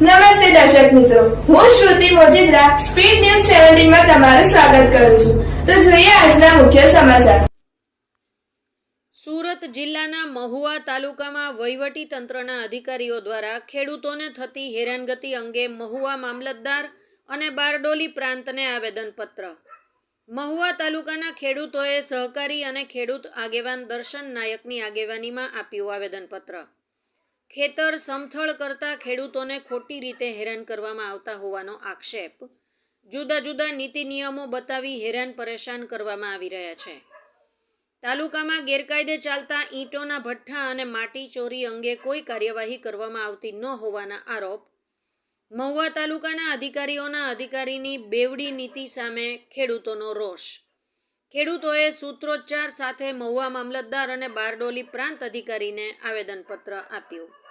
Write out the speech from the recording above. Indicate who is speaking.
Speaker 1: નમસ્તે દર્શક મિત્રો. હું શ્રુતિ મોજીદ્રા, સ્પીડ ન્યૂઝ સેવન્ટીનમાં તમારું સ્વાગત કરું છું. તો જોઈએ આજના મુખ્ય સમાચાર.
Speaker 2: સુરત જિલ્લાના મહુવા તાલુકામાં વહીવટી તંત્રના અધિકારીઓ દ્વારા ખેડૂતોને થતી હેરાનગતિ અંગે મહુવા મામલતદાર અને બારડોલી પ્રાંતને આવેદનપત્ર. મહુવા તાલુકાના ખેડૂતોએ સહકારી અને ખેડૂત આગેવાન દર્શન નાયકની આગેવાનીમાં આપ્યું આવેદનપત્ર. ખેતર સમથળ કરતા ખેડૂતોને ખોટી રીતે હેરાન કરવામાં આવતા હોવાનો આક્ષેપ. જુદા જુદા નીતિ નિયમો બતાવી હેરાન પરેશાન કરવામાં આવી રહ્યા છે. તાલુકામાં ગેરકાયદે ચાલતા ઈંટોના ભઠ્ઠા અને માટી ચોરી અંગે કોઈ કાર્યવાહી કરવામાં આવતી ન હોવાના આરોપ. મહુવા તાલુકાના અધિકારીઓના અધિકારીની બેવડી નીતિ સામે ખેડૂતોનો રોષ. ખેડૂતોએ સૂત્રોચ્ચાર સાથે મહુવા મામલતદાર અને બારડોલી પ્રાંત અધિકારીને આવેદનપત્ર આપ્યું.